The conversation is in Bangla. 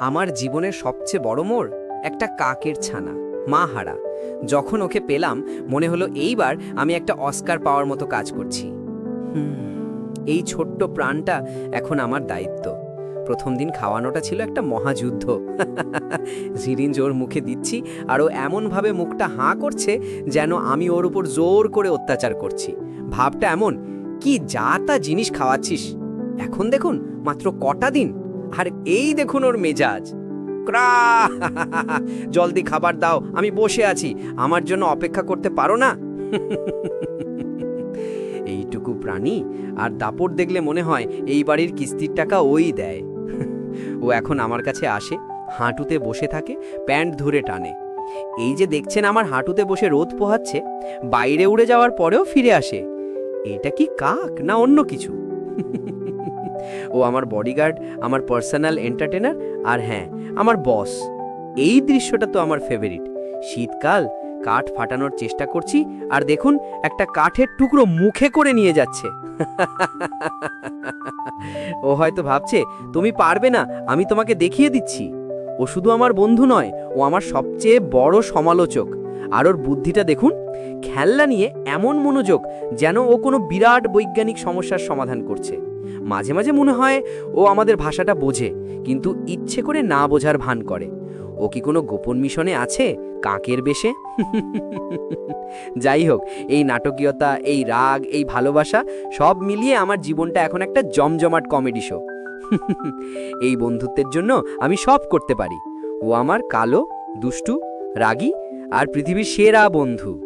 আমার জীবনের সবচেয়ে বড় মোড় একটা কাকের ছানা, মা হারা। যখন ওকে পেলাম, মনে হলো এইবার আমি একটা অস্কার পাওয়ার মতো কাজ করছি। এই ছোট্ট প্রাণটা এখন আমার দায়িত্ব। প্রথম দিন খাওয়ানোটা ছিল একটা মহাযুদ্ধ। সিরিঞ্জ ওর মুখে দিচ্ছি আর ও এমনভাবে মুখটা হাঁ করছে যেন আমি ওর উপর জোর করে অত্যাচার করছি। ভাবটা এমন, কি যা তা জিনিস খাওয়াচ্ছিস? এখন দেখুন, মাত্র কটা দিন আর এই দেখুন ওর মেজাজ। ক্রা! জলদি খাবার দাও, আমি বসে আছি। আমার জন্য অপেক্ষা করতে পারো না? এইটুকু প্রাণী, আর দাপট দেখলে মনে হয় এই বাড়ির কিস্তির টাকা ওই দেয়। ও এখন আমার কাছে আসে, হাঁটুতে বসে থাকে, প্যান্ট ধরে টানে। এই যে দেখছেন আমার হাঁটুতে বসে রোদ পোহাচ্ছে, বাইরে উড়ে যাওয়ার পরেও ফিরে আসে। এটা কি কাক না অন্য কিছু? ও আমার বডিগার্ড আমার পার্সোনাল এন্টারটেনার আর হ্যাঁ আমার বস এই দৃশ্যটা তো আমার ফেভারিট শীতকাল, কাঠ ফাটানোর চেষ্টা করছি আর দেখুন, একটা কাঠের টুকরো মুখে করে নিয়ে যাচ্ছে। ও হয়তো ভাবছে, তুমি পারবে না, আমি তোমাকে দেখিয়ে দিচ্ছি। ও শুধু আমার বন্ধু নয়, ও আমার সবচেয়ে বড় সমালোচক। আর ওর বুদ্ধিটা দেখুন, খেলনা নিয়ে এমন মনোযোগ যেন ও কোনো বিরাট বৈজ্ঞানিক সমস্যার সমাধান করছে। মাঝে মাঝে মনে হয় ও আমাদের ভাষাটা বোঝে, কিন্তু ইচ্ছে করে না বোঝার ভান করে। ও কি কোনো গোপন মিশনে আছে? কাকের বেশে? যাই হোক, এই নাটকীয়তা, এই রাগ, এই ভালোবাসা সব মিলিয়ে আমার জীবনটা এখন একটা জমজমাট কমেডি শো। এই বন্ধুত্বের জন্য আমি সব করতে পারি। ও আমার কালো, দুষ্টু, রাগী আর পৃথিবীর সেরা বন্ধু।